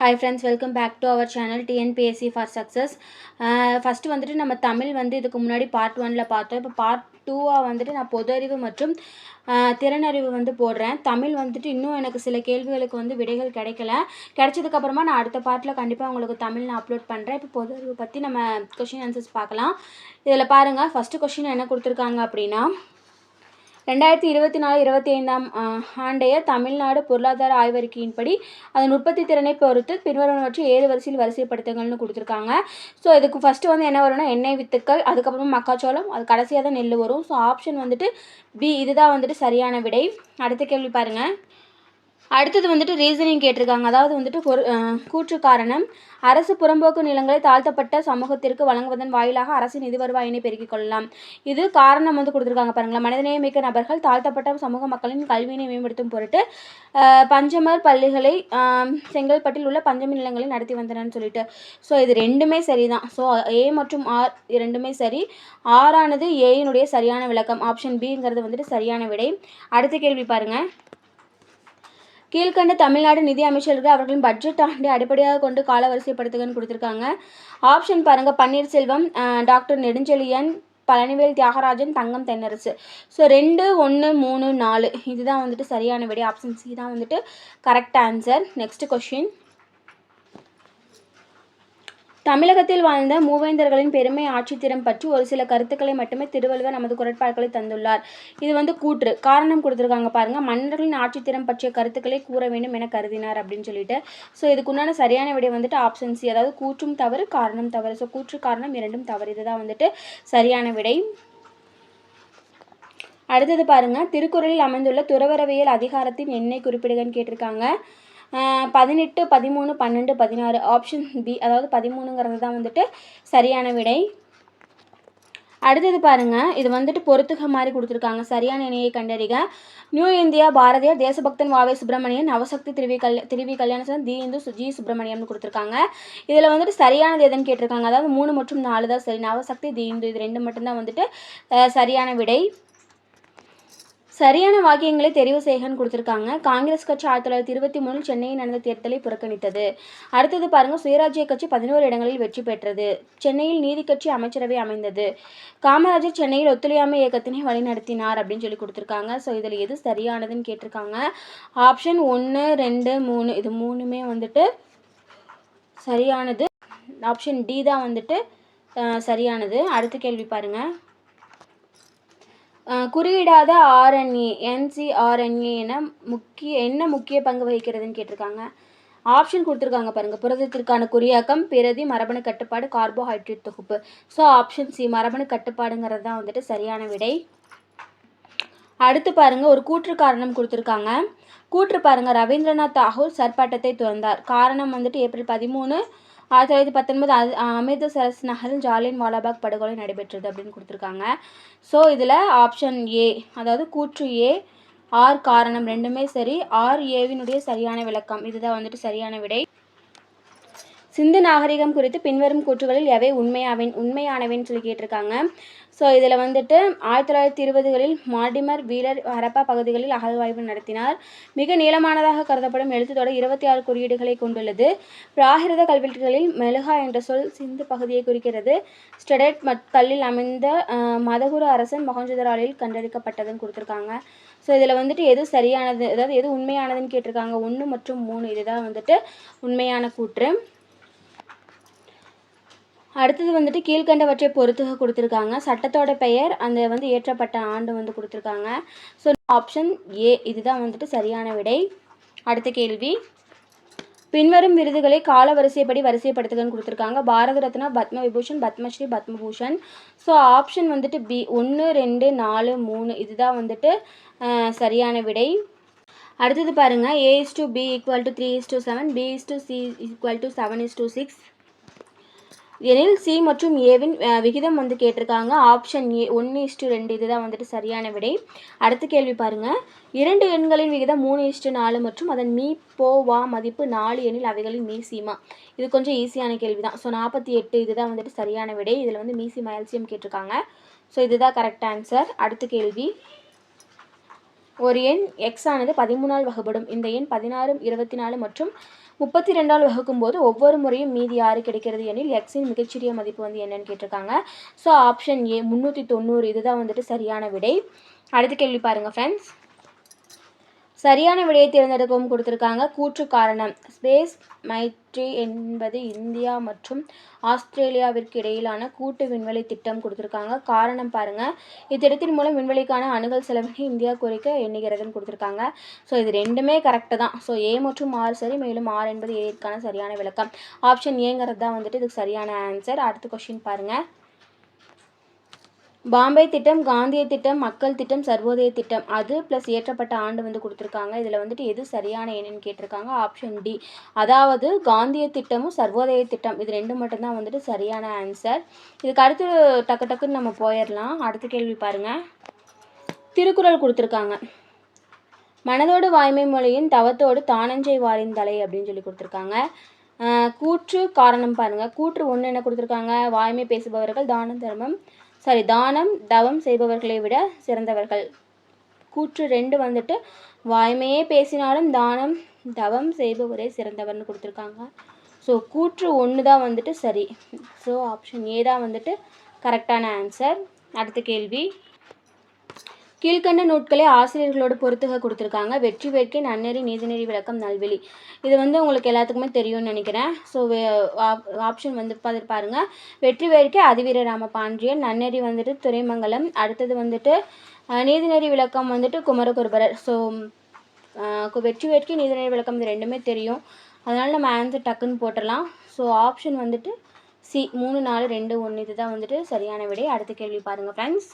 Hi friends welcome back to our channel TNPSC for success first வந்துட்டு நம்ம தமிழ் வந்து இதுக்கு முன்னாடி பார்ட் ஒனில் பார்த்தோம். இப்போ பார்ட் டூவாக வந்துட்டு நான் பொது அறிவு மற்றும் திறனறிவு வந்து போடுறேன். தமிழ் வந்துட்டு இன்னும் எனக்கு சில கேள்விகளுக்கு வந்து விடைகள் கிடைக்கல. கிடைச்சதுக்கப்புறமா நான் அடுத்த பார்ட்டில் கண்டிப்பாக உங்களுக்கு தமிழ் நான் அப்லோட் பண்ணுறேன் இப்போ பொது அறிவு பற்றி நம்ம கொஷின் ஆன்சர்ஸ் பார்க்கலாம். இதில் பாருங்கள் ஃபஸ்ட்டு கொஷின் என்ன கொடுத்துருக்காங்க அப்படின்னா ரெண்டாயிரத்தி இருபத்தி நாலு இருபத்தி ஐந்தாம் ஆண்டைய தமிழ்நாடு பொருளாதார ஆய்வறிக்கையின்படி அதன் உற்பத்தி திறனை பொறுத்து பின்வருவனவற்றை ஏழு வரிசையில் வரிசைப்படுத்துங்கள்னு கொடுத்துருக்காங்க. ஸோ இதுக்கு ஃபஸ்ட்டு வந்து என்ன வரும்னா எண்ணெய் வித்துக்கள் அதுக்கப்புறம் மக்காச்சோளம் அது கடைசியாக தான் நெல் வரும். ஸோ ஆப்ஷன் வந்துட்டு பி இதுதான் வந்துட்டு சரியான விடை. அடுத்த கேள்வி பாருங்கள் அடுத்தது வந்துட்டு ரீசனிங் கேட்டிருக்காங்க. அதாவது வந்துட்டு ஒரு கூற்று காரணம் அரசு புறம்போக்கு நிலங்களை தாழ்த்தப்பட்ட சமூகத்திற்கு வழங்குவதன் வாயிலாக அரசின் நிதி வருவாயினை பெருக்கிக் கொள்ளலாம். இது காரணம் வந்து கொடுத்துருக்காங்க பாருங்களேன். மனிதநேயமிக்க நபர்கள் தாழ்த்தப்பட்ட சமூக மக்களின் கல்வியினை மேம்படுத்தும் பொருட்டு பஞ்சமர் பள்ளிகளை செங்கல்பட்டில் உள்ள பஞ்சமி நிலங்களை நடத்தி வந்தனன்னு சொல்லிட்டு. ஸோ இது ரெண்டுமே சரிதான். ஸோ ஏ மற்றும் ஆர் ரெண்டுமே சரி. ஆறானது ஏயினுடைய சரியான விளக்கம். ஆப்ஷன் பிங்கிறது வந்துட்டு சரியான விடை. அடுத்த கேள்வி பாருங்கள் கீழ்கண்ட தமிழ்நாடு நிதி அமைச்சர்கள் அவர்களின் பட்ஜெட் ஆண்டை அடிப்படையாக கொண்டு காலவரிசைப்படுத்துகன்னு கொடுத்துருக்காங்க. ஆப்ஷன் பாருங்கள் பன்னீர்செல்வம் டாக்டர் நெடுஞ்செழியன் பழனிவேல் தியாகராஜன் தங்கம் தென்னரசு. ஸோ ரெண்டு ஒன்று மூணு நாலு. இதுதான் வந்துட்டு சரியான விடை. ஆப்ஷன் சி தான் வந்துட்டு கரெக்ட் ஆன்சர் நெக்ஸ்ட் கொஷின் தமிழகத்தில் வாழ்ந்த மூவேந்தர்களின் பெருமை ஆட்சித்திறம் பற்றி ஒரு சில கருத்துக்களை மட்டுமே திருவள்ளுவர் நமது குரட்பாடுகளை தந்துள்ளார். இது வந்து கூற்று. காரணம் கொடுத்துருக்காங்க பாருங்க. மன்னர்களின் ஆட்சித்திறம் பற்றிய கருத்துக்களை கூற வேண்டும் என கருதினார் அப்படின்னு சொல்லிட்டு. ஸோ இதுக்குண்டான சரியான விடை வந்துட்டு ஆப்ஷன் சி அதாவது கூற்றும் தவறு காரணம் தவறு. ஸோ கூற்று காரணம் இரண்டும் தவறு. இதுதான் வந்துட்டு சரியான விடை. அடுத்தது பாருங்க. திருக்குறளில் அமைந்துள்ள துறவரவியல் அதிகாரத்தின் எண்ணை குறிப்பிடுகன்னு கேட்டிருக்காங்க. பதினெட்டு பதிமூணு பன்னெண்டு பதினாறு ஆப்ஷன் பி அதாவது பதிமூணுங்கிறது தான் வந்துட்டு சரியான விடை. அடுத்தது பாருங்கள் இது வந்துட்டு பொறுத்துக மாதிரி கொடுத்துருக்காங்க. சரியான இணையை கண்டறிக. நியூ இந்தியா பாரதியார் தேசபக்தன் வாவே சுப்பிரமணியன் நவசக்தி திருவி கல் திருவி கல்யாணசன் தி இந்து சுஜி சுப்பிரமணியம்னு கொடுத்துருக்காங்க. இதில் வந்துட்டு சரியானது எதுன்னு கேட்டிருக்காங்க. அதாவது மூணு மற்றும் நாலு தான் சரி. நவசக்தி தி இந்து இது ரெண்டு மட்டும்தான் வந்துட்டு சரியான விடை. சரியான வாக்கியங்களை தெரிவு செய்கன்னு கொடுத்துருக்காங்க. காங்கிரஸ் கட்சி ஆயிரத்தி தொள்ளாயிரத்தி இருபத்தி மூணில் சென்னையில் நடந்த தேர்தலை புறக்கணித்தது. அடுத்தது பாருங்க சுயராஜ்ய கட்சி பதினோரு இடங்களில் வெற்றி பெற்றது. சென்னையில் நீதி கட்சி அமைச்சரவை அமைந்தது. காமராஜர் சென்னையில் ஒத்துழையாமை இயக்கத்தினை வழிநடத்தினார் அப்படின்னு சொல்லி கொடுத்துருக்காங்க. ஸோ இதில் எது சரியானதுன்னு கேட்டிருக்காங்க. ஆப்ஷன் ஒன்று ரெண்டு மூணு இது மூணுமே வந்துட்டு சரியானது. ஆப்ஷன் டி தான் வந்துட்டு சரியானது. அடுத்த கேள்வி பாருங்கள் குறியிடாத ஆர்என்ஏ என்சிஆர்என்ஏ என முக்கிய என்ன முக்கிய பங்கு வகிக்கிறதுன்னு கேட்டிருக்காங்க. ஆப்ஷன் கொடுத்துருக்காங்க பாருங்கள் புரதத்திற்கான குறியாக்கம் பிரதி மரபணு கட்டுப்பாடு கார்போஹைட்ரேட் தொகுப்பு. ஸோ ஆப்ஷன் சி மரபணு கட்டுப்பாடுங்கிறது தான் வந்துட்டு சரியான விடை. அடுத்து பாருங்கள் ஒரு கூற்று காரணம் கொடுத்துருக்காங்க. கூற்று பாருங்க ரவீந்திரநாத் தாகூர் சர்பாட்டத்தை துறந்தார். காரணம் வந்துட்டு ஏப்ரல் பதிமூணு ஆயிரத்தி தொள்ளாயிரத்தி பத்தொன்பது அது அமிர்தசரஸ் நகரில் ஜாலியன் வாலாபாக் படுகொலை நடைபெற்றது அப்படின்னு கொடுத்துருக்காங்க. ஸோ இதில் ஆப்ஷன் ஏ அதாவது கூற்று ஏ ஆர் காரணம் ரெண்டுமே சரி. ஆர் ஏவினுடைய சரியான விளக்கம். இதுதான் வந்துட்டு சரியான விடை. சிந்து நாகரிகம் குறித்து பின்வரும் கூற்றுகளில் எவை உண்மையாவின் உண்மையானவைன்னு சொல்லி கேட்டிருக்காங்க. ஸோ இதில் வந்துட்டு ஆயிரத்தி தொள்ளாயிரத்தி இருபதுகளில் மார்டிமர் வீலர் ஹரப்பா பகுதிகளில் அகழ்வாய்வு நடத்தினார். மிக நீளமானதாக கருதப்படும் எழுத்துத்தொடர் இருபத்தி ஆறு குறியீடுகளை கொண்டுள்ளது. பிராகிருத கல்வெட்டுகளில் மெழுகா என்ற சொல் சிந்து பகுதியை குறிக்கிறது. ஸ்டெடட் மத் கல்லில் அமைந்த மதகுரு அரசன் மொஹஞ்சதாரோவில் கண்டெடுக்கப்பட்டதுன்னு கொடுத்துருக்காங்க. ஸோ இதில் வந்துட்டு எது சரியானது அதாவது எது உண்மையானதுன்னு கேட்டிருக்காங்க. ஒன்று மற்றும் மூணு இதுதான் வந்துட்டு உண்மையான கூற்று. அடுத்தது வந்துட்டு கீழ்கண்டவற்றை பொறுத்துக கொடுத்துருக்காங்க. சட்டத்தோட பெயர் அந்த வந்து ஏற்றப்பட்ட ஆண்டு வந்து கொடுத்துருக்காங்க. ஸோ ஆப்ஷன் ஏ இதுதான் வந்துட்டு சரியான விடை. அடுத்த கேள்வி. பின்வரும் விருதுகளை கால வரிசைப்படி வரிசைப்படுத்துகன்னு கொடுத்துருக்காங்க. பாரத ரத்னா பத்ம விபூஷன் பத்மஸ்ரீ பத்மபூஷன். ஸோ ஆப்ஷன் வந்துட்டு பி ஒன்று ரெண்டு நாலு மூணு இதுதான் வந்துட்டு சரியான விடை. அடுத்தது பாருங்கள் A is to B equal to three is to seven B is to C equal to seven is to six எனில் சி மற்றும் ஏவின் விகிதம் வந்து கேட்டிருக்காங்க. ஆப்ஷன் ஏ ஒன்று இஸ்டு ரெண்டு. இதுதான் வந்துட்டு சரியான விடை. அடுத்த கேள்வி பாருங்க. இரண்டு எண்களின் விகிதம் மூணு இஸ்டு நாலு மற்றும் அதன் மீ போ வா மதிப்பு நாலு எனில் அவைகளின் மீ சீமா இது கொஞ்சம் ஈஸியான கேள்வி தான் ஸோ நாற்பத்தி எட்டு இதுதான் வந்துட்டு சரியான விடை. இதில் வந்து மீசிமா எல்சியம் கேட்டிருக்காங்க. ஸோ இதுதான் கரெக்ட் ஆன்சர் அடுத்த கேள்வி. ஒரு எண் எக்ஸ் ஆனது பதிமூணால் வகைப்படும் இந்த எண் பதினாறு இருபத்தி நாலு மற்றும் முப்பத்தி ரெண்டால் வகுக்கும் போது ஒவ்வொரு முறையும் மீதி ஆறு கிடைக்கிறது எனில் எக்ஸின் மிகச்சிறிய மதிப்பு வந்து என்னன்னு கேட்டிருக்காங்க. ஸோ ஆப்ஷன் ஏ முந்நூற்றி தொண்ணூறு இதுதான் வந்துட்டு சரியான விடை. அடுத்த கேள்வி பாருங்கள் ஃப்ரெண்ட்ஸ் சரியான விடையை தேர்ந்தெடுக்கவும் கொடுத்துருக்காங்க. கூற்று காரணம். ஸ்பேஸ் மைட்ரி என்பது இந்தியா மற்றும் ஆஸ்திரேலியாவிற்கு இடையிலான கூட்டு விண்வெளி திட்டம் கொடுத்துருக்காங்க. காரணம் பாருங்கள் இத்திட்டத்தின் மூலம் விண்வெளிக்கான அணுகல் செலவினை இந்தியா குறைக்க எண்ணுகிறதுன்னு கொடுத்துருக்காங்க. ஸோ இது ரெண்டுமே கரெக்டு தான். ஸோ ஏ மற்றும் ஆறு சரி மேலும் ஆறு என்பது ஏற்கான சரியான விளக்கம். ஆப்ஷன் ஏங்கிறது தான் வந்துட்டு இதுக்கு சரியான ஆன்சர் அடுத்த கொஷின் பாருங்கள் பாம்பே திட்டம் காந்திய திட்டம் மக்கள் திட்டம் சர்வோதய திட்டம் அது ப்ளஸ் இயற்றப்பட்ட ஆண்டு வந்து கொடுத்துருக்காங்க. இதில் வந்துட்டு எது சரியான என்னன்னு கேட்டிருக்காங்க. ஆப்ஷன் டி அதாவது காந்திய திட்டமும் சர்வோதய திட்டம். இது ரெண்டு மட்டும்தான் வந்துட்டு சரியான ஆன்சர் இதுக்கு அடுத்து டக்கு டக்குன்னு நம்ம போயிடலாம். அடுத்த கேள்வி பாருங்கள் திருக்குறள் கொடுத்துருக்காங்க. மனதோடு வாய்மை மொழியின் தவத்தோடு தானஞ்சை வாரின் தலை அப்படின்னு சொல்லி கொடுத்துருக்காங்க. கூற்று காரணம் பாருங்கள் கூற்று ஒன்று என்ன கொடுத்துருக்காங்க? வாய்மை பேசுபவர்கள் தான தர்மம் சாரி தானம் தவம் செய்பவர்களை விட சிறந்தவர்கள். கூற்று ரெண்டு வந்துட்டு வாய்மையே பேசினாலும் தானம் தவம் செய்பவரே சிறந்தவர்னு கொடுத்துருக்காங்க. ஸோ கூற்று ஒன்று தான் வந்துட்டு சரி. ஸோ ஆப்ஷன் ஏ தான் வந்துட்டு கரெக்டான ஆன்சர் அடுத்த கேள்வி. கீழ்கண்ட நூட்களை ஆசிரியர்களோட பொறுத்துக கொடுத்துருக்காங்க. வெற்றி வேட்கை நன்னெறி நீதிநெறி விளக்கம் நல்வெளி. இது வந்து உங்களுக்கு எல்லாத்துக்குமே தெரியும்னு நினைக்கிறேன். ஸோ ஆப்ஷன் வந்து பார்த்து பாருங்கள் வெற்றி வேட்கை அதிவீர ராம பாண்டியன். நன்னெறி வந்துட்டு துறைமங்கலம். அடுத்தது வந்துட்டு நீதிநெறி விளக்கம் வந்துட்டு குமரகுருபரர். ஸோ வெற்றி வேட்கை நீதிநெறி விளக்கம் இது ரெண்டுமே தெரியும். அதனால் நம்ம ஆன்சர் டக்குன்னு போட்டுடலாம். ஸோ ஆப்ஷன் வந்துட்டு சி மூணு நாலு ரெண்டு ஒன்று இதுதான் வந்துட்டு சரியான விடை. அடுத்த கேள்வி பாருங்கள் ஃப்ரெண்ட்ஸ்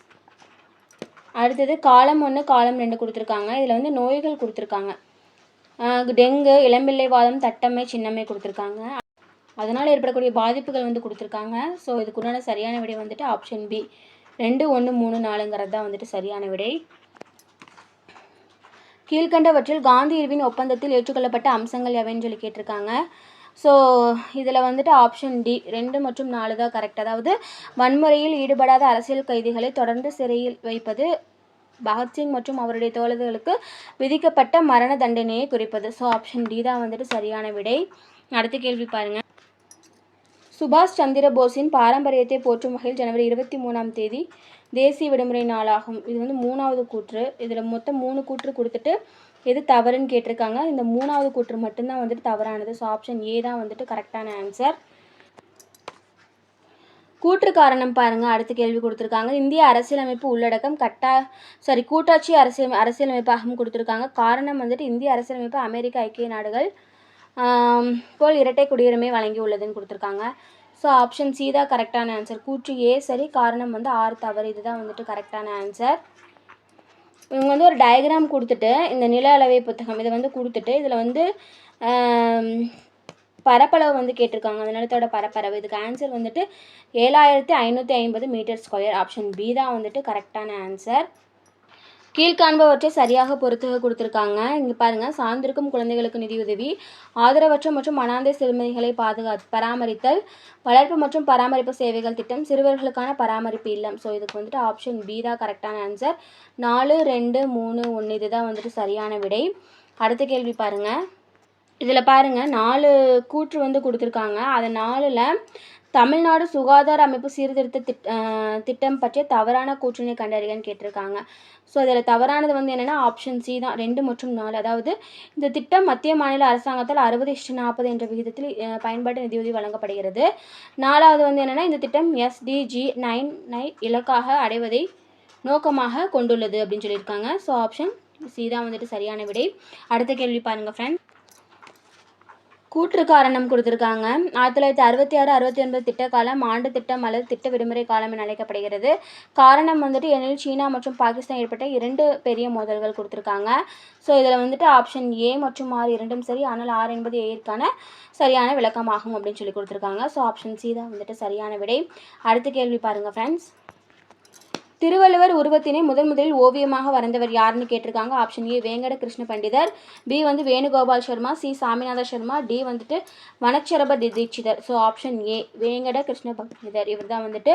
அடுத்தது காலம் ஒன்று காலம் ரெண்டு கொடுத்துருக்காங்க. இதில் வந்து நோய்கள் கொடுத்துருக்காங்க. டெங்கு இளம்பிள்ளை வாதம் தட்டம்மை சின்னம்மை கொடுத்துருக்காங்க. அதனால் ஏற்படக்கூடிய பாதிப்புகள் வந்து கொடுத்துருக்காங்க. ஸோ இதுக்குண்டான சரியான விடை வந்துட்டு ஆப்ஷன் பி ரெண்டு ஒன்று மூணு நாலுங்கிறது தான் வந்துட்டு சரியான விடை. கீழ்கண்டவற்றில் காந்தி இருவின் ஒப்பந்தத்தில் ஏற்றுக்கொள்ளப்பட்ட அம்சங்கள் எவைன்னு சொல்லி கேட்டிருக்காங்க. ஸோ இதில் வந்துட்டு ஆப்ஷன் டி ரெண்டு மற்றும் நாலு தான் கரெக்ட் அதாவது வன்முறையில் ஈடுபடாத அரசியல் கைதிகளை தொடர்ந்து சிறையில் வைப்பது பகத்சிங் மற்றும் அவருடைய தோழர்களுக்கு விதிக்கப்பட்ட மரண தண்டனையை குறிப்பது. ஸோ ஆப்ஷன் டி தான் வந்துட்டு சரியான விடை. அடுத்த கேள்வி பாருங்கள் சுபாஷ் சந்திர போஸின் பாரம்பரியத்தை போற்றும் வகையில் ஜனவரி இருபத்தி மூணாம் தேதி தேசிய விடுமுறை நாளாகும். இது வந்து மூணாவது கூற்று. இதில் மொத்தம் மூணு கூற்று கொடுத்துட்டு எது தவறுன்னு கேட்டிருக்காங்க. இந்த மூணாவது கூற்று மட்டும்தான் வந்துட்டு தவறானது. ஸோ ஆப்ஷன் ஏ தான் வந்துட்டு கரெக்டான ஆன்சர் கூற்று காரணம் பாருங்கள் அடுத்த கேள்வி கொடுத்துருக்காங்க. இந்திய அரசியலமைப்பு உள்ளடக்கம் கட்டா சாரி கூட்டாட்சி அரசியல் அரசியலமைப்பாகவும் கொடுத்துருக்காங்க. காரணம் வந்துட்டு இந்திய அரசியலமைப்பு அமெரிக்க ஐக்கிய நாடுகள் போல் இரட்டை குடியுரிமை வழங்கி உள்ளதுன்னு கொடுத்துருக்காங்க. ஸோ ஆப்ஷன் சி தான் கரெக்டான ஆன்சர் கூற்று ஏ சரி காரணம் வந்து ஆறு தவறு. இதுதான் வந்துட்டு கரெக்டான ஆன்சர் இவங்க வந்து ஒரு டயக்ராம் கொடுத்துட்டு இந்த நில அளவை புத்தகம் இதை வந்து கொடுத்துட்டு இதில் வந்து பரப்பளவு வந்து கேட்டிருக்காங்க. அந்த நிலத்தோட பரப்பளவு. இதுக்கு ஆன்சர் வந்துட்டு ஏழாயிரத்தி ஐநூற்றி ஐம்பது மீட்டர் ஸ்கொயர் ஆப்ஷன் பி தான் வந்துட்டு கரெக்டான ஆன்சர் கீழ்காண்பவற்றை சரியாக பொறுத்துக கொடுத்துருக்காங்க. இங்கே பாருங்கள் சார்ந்திருக்கும் குழந்தைகளுக்கு நிதியுதவி ஆதரவற்ற மற்றும் அனாதை சிறுமிகளை பாதுகா பராமரித்தல் வளர்ப்பு மற்றும் பராமரிப்பு சேவைகள் திட்டம் சிறுவர்களுக்கான பராமரிப்பு இல்லம். ஸோ இதுக்கு வந்துட்டு ஆப்ஷன் பி தான் கரெக்டான ஆன்சர் நாலு ரெண்டு மூணு ஒன்று இதுதான் வந்துட்டு சரியான விடை. அடுத்த கேள்வி பாருங்கள் இதில் பாருங்கள் நாலு கூற்று வந்து கொடுத்துருக்காங்க. அது நாலில் தமிழ்நாடு சுகாதார அமைப்பு சீர்திருத்த திட்டம் பற்றிய தவறான கூற்றினை கண்டறியன்னு கேட்டிருக்காங்க. ஸோ அதில் தவறானது வந்து என்னென்னா ஆப்ஷன் சி தான். ரெண்டு மற்றும் நாலு. அதாவது இந்த திட்டம் மத்திய மாநில அரசாங்கத்தால் அறுபது இஷ்டு நாற்பது என்ற விகிதத்தில் பயன்பாட்டு நிதியுதவி வழங்கப்படுகிறது. நாலாவது வந்து என்னென்னா இந்த திட்டம் எஸ்டிஜி நைன் நைன் இலக்காக அடைவதை நோக்கமாக கொண்டுள்ளது அப்படின்னு சொல்லியிருக்காங்க. ஸோ ஆப்ஷன் சி தான் வந்துட்டு சரியான விடை. அடுத்த கேள்வி பாருங்கள் ஃப்ரெண்ட் கூற்று காரணம் கொடுத்துருக்காங்க. ஆயிரத்தி தொள்ளாயிரத்தி அறுபத்தி ஆறு அறுபத்தி ஒன்பது திட்ட காலம் ஆண்டு திட்டம் அல்லது திட்ட விடுமுறை காலம் என அழைக்கப்படுகிறது. காரணம் வந்துட்டு எனில் சீனா மற்றும் பாகிஸ்தான் ஏற்பட்ட இரண்டு பெரிய மோதல்கள் கொடுத்துருக்காங்க. ஸோ இதில் வந்துட்டு ஆப்ஷன் ஏ மற்றும் ஆர் இரண்டும் சரி ஆனால் ஆர் என்பது ஏற்கான சரியான விளக்கமாகும் அப்படின்னு சொல்லி கொடுத்துருக்காங்க. ஸோ ஆப்ஷன் சி தான் வந்துட்டு சரியான விடை. அடுத்த கேள்வி பாருங்கள் ஃப்ரெண்ட்ஸ் திருவள்ளுவர் உருவத்தினை முதன் முதலில் ஓவியமாக வரைந்தவர் யாருன்னு கேட்டிருக்காங்க? ஆப்ஷன் ஏ வேங்கட கிருஷ்ண பண்டிதர் பி வந்து வேணுகோபால் சர்மா. சி சாமிநாத சர்மா. டி வந்துட்டு Vanacharapa Dikshitar so option A Venkata Krishna Panditar இவர் தான் வந்துட்டு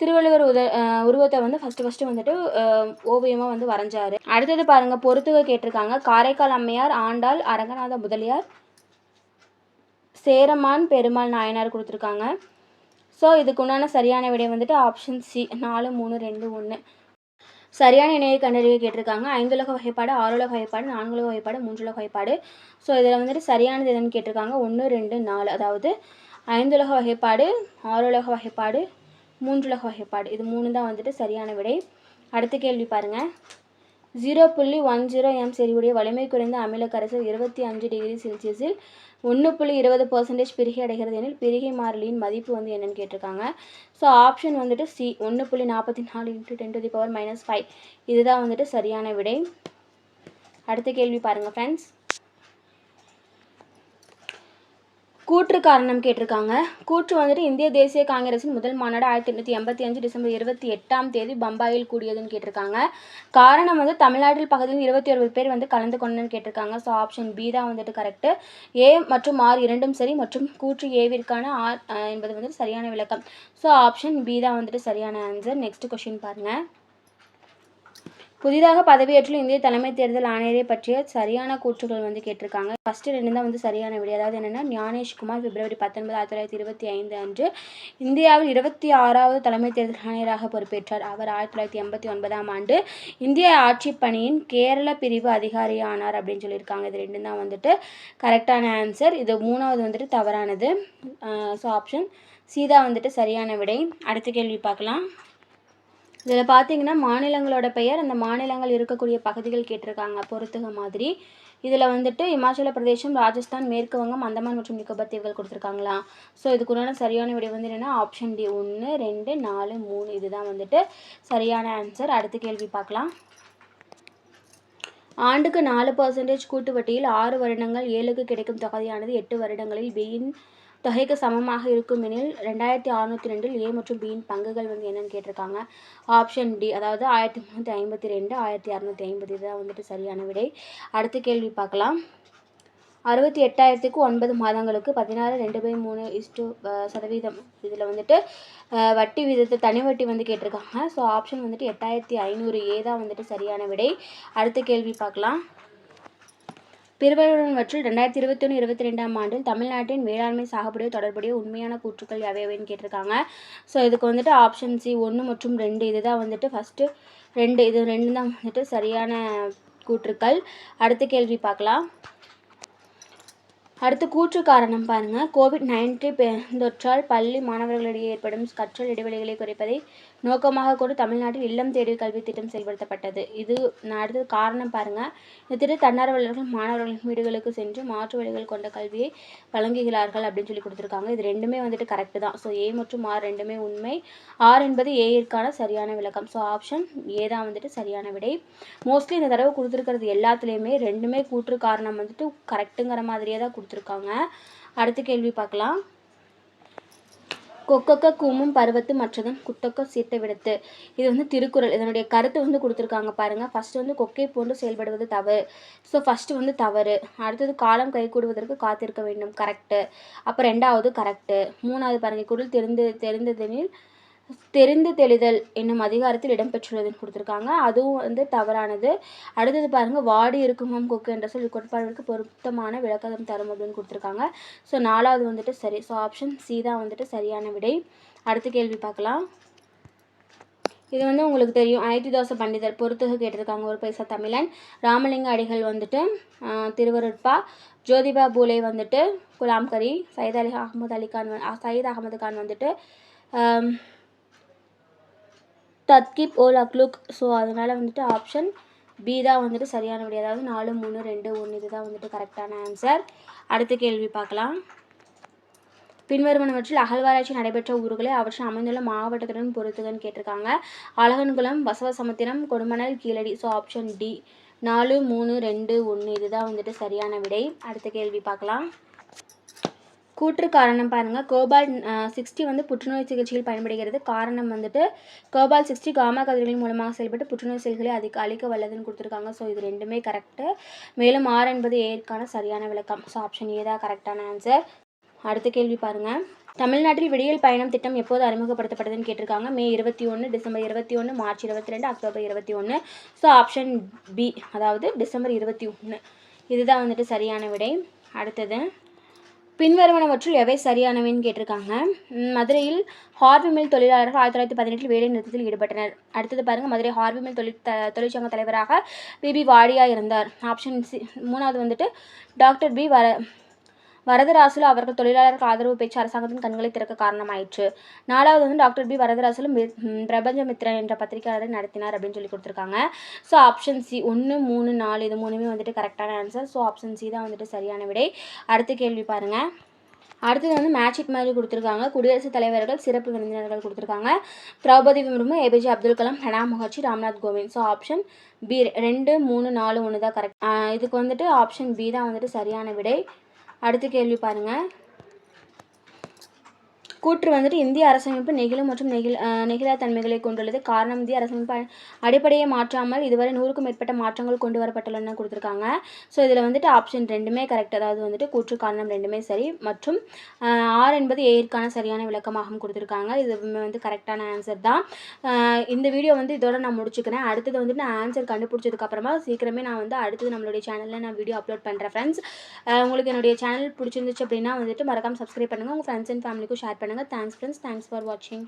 திருவள்ளுவர் உத உருவத்தை வந்து ஃபஸ்ட்டு ஃபஸ்ட்டு வந்துட்டு ஓவியமாக வந்து வரைஞ்சாரு. அடுத்தது பாருங்க பொறுத்துக கேட்டிருக்காங்க. காரைக்கால் அம்மையார் ஆண்டாள் அரங்கநாத முதலியார் சேரமான் பெருமாள் நாயனார் கொடுத்துருக்காங்க. ஸோ இதுக்கு உண்டான சரியான விடை வந்துட்டு ஆப்ஷன் சி நாலு மூணு ரெண்டு ஒன்று சரியான இணையை கண்டறிய கேட்டிருக்காங்க. ஐந்துலக வகைப்பாடு ஆறுலக வகைப்பாடு நான்குலக வகைப்பாடு மூன்றுலக வகைப்பாடு. ஸோ இதில் வந்துட்டு சரியானது எதுன்னு கேட்டிருக்காங்க. ஒன்று ரெண்டு நாலு. அதாவது ஐந்துலக வகைப்பாடு ஆறுலக வகைப்பாடு மூன்றுலக வகைப்பாடு. இது மூணு தான் வந்துட்டு சரியான விடை. அடுத்த கேள்வி பாருங்கள் ஜீரோ புள்ளி ஒன் ஜீரோ எம் செறிவுடைய வலிமை குறைந்த அமில கரைசல் இருபத்தி அஞ்சு டிகிரி செல்சியஸில் ஒன்று புள்ளி இருபது பர்சன்டேஜ் பிரிகை அடைகிறது எனில் பிரிகை மாறிலியின் மதிப்பு வந்து என்னன்னு கேட்டிருக்காங்க. ஸோ ஆப்ஷன் வந்துட்டு சி ஒன்று புள்ளி நாற்பத்தி நாலு into ten to the power minus five இதுதான் வந்துட்டு சரியான விடை. அடுத்த கேள்வி பாருங்கள் ஃப்ரெண்ட்ஸ் கூற்று காரணம் கேட்டிருக்காங்க. கூற்று வந்துட்டு இந்திய தேசிய காங்கிரஸின் முதல் மாநாடு ஆயிரத்தி எண்ணூற்றி எண்பத்தி அஞ்சு டிசம்பர் இருபத்தி எட்டாம் தேதி பம்பாயில் கூடியதுன்னு கேட்டிருக்காங்க. காரணம் வந்து தமிழ்நாட்டில் பகுதியில் இருபத்தி ஒரு பேர் வந்து கலந்து கொண்டன்னு கேட்டிருக்காங்க. ஸோ ஆப்ஷன் பி தான் வந்துட்டு கரெக்டு ஏ மற்றும் ஆர் இரண்டும் சரி மற்றும் கூற்று ஏவிற்கான ஆர் என்பது வந்துட்டு சரியான விளக்கம். ஸோ ஆப்ஷன் பி தான் வந்துட்டு சரியான ஆன்சர் நெக்ஸ்ட் கொஷின் பாருங்கள் புதிதாக பதவியேற்றுள்ள இந்திய தலைமை தேர்தல் ஆணையரை பற்றிய சரியான கூற்றுகள் வந்து கேட்டிருக்காங்க. ஃபர்ஸ்ட் ரெண்டு தான் வந்து சரியான விடை. அதாவது என்னென்னா ஞானேஷ்குமார் பிப்ரவரி பத்தொன்பது ஆயிரத்தி தொள்ளாயிரத்தி இருபத்தி ஐந்து அன்று இந்தியாவில் இருபத்தி ஆறாவது தலைமை தேர்தல் ஆணையராக பொறுப்பேற்றார். அவர் ஆயிரத்தி தொள்ளாயிரத்தி எண்பத்தி ஒன்பதாம் ஆண்டு இந்திய ஆட்சிப் பணியின் கேரள பிரிவு அதிகாரியானார் அப்படின்னு சொல்லியிருக்காங்க. இது ரெண்டும் தான் வந்துட்டு கரெக்டான ஆன்சர் இது மூணாவது வந்துட்டு தவறானது. ஸோ ஆப்ஷன் சீதா வந்துட்டு சரியான விடை. அடுத்த கேள்வி பார்க்கலாம். இதில் பார்த்தீங்கன்னா மாநிலங்களோட பெயர் அந்த மாநிலங்கள் இருக்கக்கூடிய பகுதிகள் கேட்டிருக்காங்க பொறுத்துக மாதிரி. இதில் வந்துட்டு இமாச்சல பிரதேசம் ராஜஸ்தான் மேற்கு வங்கம் அந்தமான் மற்றும் நிக்கோபர் தீவுகள் கொடுத்துருக்காங்களா? ஸோ இதுக்குள்ளான சரியான விடை வந்து என்னென்னா ஆப்ஷன் டி ஒன்று ரெண்டு நாலு மூணு இதுதான் வந்துட்டு சரியான ஆன்சர் அடுத்த கேள்வி பார்க்கலாம் ஆண்டுக்கு நாலு பர்சன்டேஜ் கூட்டு வட்டியில் ஆறு வருடங்கள் ஏழுக்கு கிடைக்கும் தொகையானது எட்டு வருடங்களில் பியின் தொகைக்கு சமமாக இருக்கும் எனில் ரெண்டாயிரத்தி அறநூற்றி ரெண்டில் ஏ மற்றும் பியின் பங்குகள் வந்து என்னன்னு கேட்டிருக்காங்க. ஆப்ஷன் டி அதாவது ஆயிரத்தி முந்நூற்றி ஐம்பத்தி ரெண்டு ஆயிரத்தி அறநூற்றி ஐம்பது. இதுதான் வந்துட்டு சரியான விடை. அடுத்த கேள்வி பார்க்கலாம். அறுபத்தி எட்டாயிரத்துக்கு ஒன்பது மாதங்களுக்கு பதினாறு ரெண்டு பை மூணு இஸ்டு சதவீதம். இதில் வந்துட்டு வட்டி விதத்தை தனி வட்டி வந்து கேட்டிருக்காங்க. ஸோ ஆப்ஷன் வந்துட்டு எட்டாயிரத்தி ஐநூறு ஏ தான் வந்துட்டு சரியான விடை. அடுத்த கேள்வி பார்க்கலாம். பிரிவருடனவற்றில் ரெண்டாயிரத்தி இருபத்தி ஒன்று இருபத்தி ரெண்டாம் ஆண்டில் தமிழ்நாட்டின் வேளாண்மை சாகுபடி தொடர்புடைய உண்மையான கூற்றுக்கள் எவையவைன்னு கேட்டிருக்காங்க. ஸோ இதுக்கு வந்துட்டு ஆப்ஷன் சி ஒன்று மற்றும் ரெண்டு இதுதான் வந்துட்டு ஃபஸ்ட்டு ரெண்டு இது ரெண்டு தான் வந்துட்டு சரியான கூற்றுக்கள். அடுத்த கேள்வி பார்க்கலாம். அடுத்து கூற்று காரணம் பாருங்கள் கோவிட் நைன்டீன் பெருந்தொற்றால் பள்ளி மாணவர்களிடையே ஏற்படும் கற்றல் இடைவெளிகளை குறைப்பதை நோக்கமாக கொண்டு தமிழ்நாட்டில் இல்லம் தேடி கல்வி திட்டம் செயல்படுத்தப்பட்டது. இது நான் அடுத்தது காரணம் பாருங்கள் இந்த திட்டம் தன்னார்வலர்கள் மாணவர்களின் வீடுகளுக்கு சென்று மாற்று வழிகள் கொண்ட கல்வியை வழங்குகிறார்கள் அப்படின்னு சொல்லி கொடுத்துருக்காங்க. இது ரெண்டுமே வந்துட்டு கரெக்டு தான். ஸோ ஏ மற்றும் ஆர் ரெண்டுமே உண்மை. ஆர் என்பது ஏற்கான சரியான விளக்கம். ஸோ ஆப்ஷன் ஏ தான் வந்துட்டு சரியான விடை. மோஸ்ட்லி இந்த தடவை கொடுத்துருக்கிறது எல்லாத்துலேயுமே ரெண்டுமே கூற்று காரணம் வந்துட்டு கரெக்டுங்கிற மாதிரியே தான் கொடுத்துருக்காங்க அடுத்த கேள்வி பார்க்கலாம். கொக்கக்க கூமும் பருவத்து மற்றதும் குத்தக்க சீர்த்த விடத்து. இது வந்து திருக்குறள். இதனுடைய கருத்து வந்து கொடுத்துருக்காங்க பாருங்கள் ஃபஸ்ட்டு வந்து கொக்கை போன்று செயல்படுவது தவறு. ஸோ ஃபஸ்ட்டு வந்து தவறு. அடுத்தது காலம் கைகூடுவதற்கு காத்திருக்க வேண்டும். கரெக்டு அப்போ ரெண்டாவது கரெக்டு மூணாவது பாருங்க. குரல் தெரிந்து தெரிந்ததெனில் தெரிந்து தெளிதல் என்னும் அதிகாரத்தில் இடம்பெற்றுள்ளதுன்னு கொடுத்துருக்காங்க. அதுவும் வந்து தவறானது. அடுத்தது பாருங்கள் வாடி இருக்குமாம் கொக்கு என்ற சொல் கோட்பாடுகளுக்கு பொருத்தமான விளக்கம் தரும் அப்படின்னு கொடுத்துருக்காங்க. ஸோ நாலாவது வந்துட்டு சரி. ஸோ ஆப்ஷன் சி தான் வந்துட்டு சரியான விடை. அடுத்த கேள்வி பார்க்கலாம். இது வந்து உங்களுக்கு தெரியும். அயோத்திதாச பண்டிதர் பொறுத்துக கேட்டிருக்காங்க ஒரு பைசா தமிழன். ராமலிங்க அடிகள் வந்துட்டு திருவருட்பா. ஜோதிபா பூலே வந்துட்டு குலாம் கரி சையத் அலி அகமது அலி கான் வந்து- சையத் அகமது கான் வந்துட்டு தத்கிப் ஓல் அக்லுக் ஸோ அதனால் வந்துட்டு ஆப்ஷன் பி தான் வந்துட்டு சரியான விடை. அதாவது நாலு மூணு ரெண்டு ஒன்று இதுதான் வந்துட்டு கரெக்டான ஆன்சர் அடுத்த கேள்வி பார்க்கலாம். பின்வருவனவற்றில் அகழ்வாராய்ச்சி நடைபெற்ற ஊர்களை அவற்றில் அமைந்துள்ள மாவட்டத்துடன் பொறுத்துகன்னு கேட்டிருக்காங்க. Alagankulam Basavasamudram Kodumanal Keezhadi. So option D நாலு மூணு ரெண்டு ஒன்று இதுதான் வந்துட்டு சரியான விடை. அடுத்த கேள்வி பார்க்கலாம். கூற்று காரணம் பாருங்கள் கோபால் சிக்ஸ்டி வந்து புற்றுநோய் சிகிச்சையில் பயன்படுகிறது. காரணம் வந்துட்டு கோபால் சிக்ஸ்டி காமா கதிர்கள் மூலமாக செயல்பட்டு புற்றுநோய் செல்களை அதிக அழிக்க வல்லதுன்னு கொடுத்துருக்காங்க. ஸோ இது ரெண்டுமே கரெக்டு மேலும் ஆர் என்பது ஏற்கான சரியான விளக்கம். ஸோ ஆப்ஷன் ஏ தான் கரெக்டான ஆன்சர் அடுத்த கேள்வி பாருங்கள் தமிழ்நாட்டில் விடியல் பயணம் திட்டம் எப்போது அறிமுகப்படுத்தப்பட்டதுன்னு கேட்டிருக்காங்க. மே இருபத்தி ஒன்று டிசம்பர் இருபத்தி ஒன்று மார்ச் இருபத்தி ரெண்டு அக்டோபர் இருபத்தி ஒன்று ஸோ ஆப்ஷன் பி அதாவது டிசம்பர் இருபத்தி ஒன்று இதுதான் வந்துட்டு சரியான விடை. அடுத்தது பின்வருவனவற்றுள் எவை சரியானவைன்னு கேட்டிருக்காங்க. மதுரையில் ஹார்வி மில் தொழிலாளர்கள் ஆயிரத்தி தொள்ளாயிரத்தி பதினெட்டில் வேலை நிறுத்தத்தில் ஈடுபட்டனர். அடுத்தது பாருங்கள் மதுரை ஹார்வி மில் தொழில் த தொழிற்சங்க தலைவராக பிபி வாடியா இருந்தார். ஆப்ஷன் சி மூணாவது வந்துட்டு டாக்டர் பி வர வரதராசுலு அவர்கள் தொழிலாளருக்கு ஆதரவு பேச்சு அரசாங்கத்தின் கண்களை திறக்க காரணமாயிற்று. நாலாவது வந்து டாக்டர் பி வரதராசுலு மி- ம், பிரபஞ்சமித்ரன் என்ற பத்திரிகையாளரை நடத்தினார் அப்படின்னு சொல்லி கொடுத்துருக்காங்க. ஸோ ஆப்ஷன் சி ஒன்று மூணு நாலு இது மூணுமே வந்துட்டு கரெக்டான ஆன்சர் ஸோ ஆப்ஷன் சி தான் வந்துட்டு சரியான விடை. அடுத்த கேள்வி பாருங்கள் அடுத்தது வந்து மேட்சிக் மாதிரி கொடுத்துருக்காங்க. குடியரசுத் தலைவர்கள் சிறப்பு விருந்தினர்கள் கொடுத்துருக்காங்க. Droupadi Murmu APJ Abdul Kalam Pranab Mukherjee Ramnath Kovind. So option B ரெண்டு மூணு நாலு ஒன்று தான் கரெக்ட் இதுக்கு வந்துட்டு ஆப்ஷன் பி தான் வந்துட்டு சரியான விடை. அடுத்த கேள்வி பாருங்கள் கூற்று வந்துட்டு இந்திய அரசமைப்பு நெகிழும் மற்றும் நெகிழ் நெகிழா தன்மைகளை கொண்டுள்ளது. காரணம் இந்திய அரசமைப்பு அடிப்படையை மாற்றாமல் இதுவரை நூறுக்கும் மேற்பட்ட மாற்றங்கள் கொண்டு வரப்பட்டுள்ளன கொடுத்துருக்காங்க. ஸோ இதில் வந்துட்டு ஆப்ஷன் ரெண்டுமே கரெக்ட் அதாவது வந்துட்டு கூற்று காரணம் ரெண்டுமே சரி மற்றும் ஆர் என்பது ஏற்கான சரியான விளக்கமாகவும் கொடுத்துருக்காங்க. இது வந்து கரெக்டான ஆன்சர் தான். இந்த வீடியோ வந்து இதோட நான் முடிச்சுக்கிறேன். அடுத்தது வந்துட்டு நான் ஆன்சர் கண்டுபிடிச்சதுக்கப்புறமா சீக்கிரமே நான் வந்து அடுத்தது நம்மளுடைய சேனலில் நான் வீடியோ அப்லோட் பண்ணுறேன் ஃப்ரெண்ட்ஸ் உங்களுக்கு என்னுடைய சேனல் பிடிச்சிருந்துச்சு அப்படின்னா வந்துட்டு மறக்காம சப்ஸ்கிரைப் பண்ணுங்கள் உங்கள் ஃப்ரெண்ட்ஸ் அண்ட் ஃபேமிலிக்கும் ஷேர் பண்ணுங்கள் தேங்க்ஸ் ஃப்ரெண்ட்ஸ் தேங்க்ஸ் ஃபார் வாட்சிங்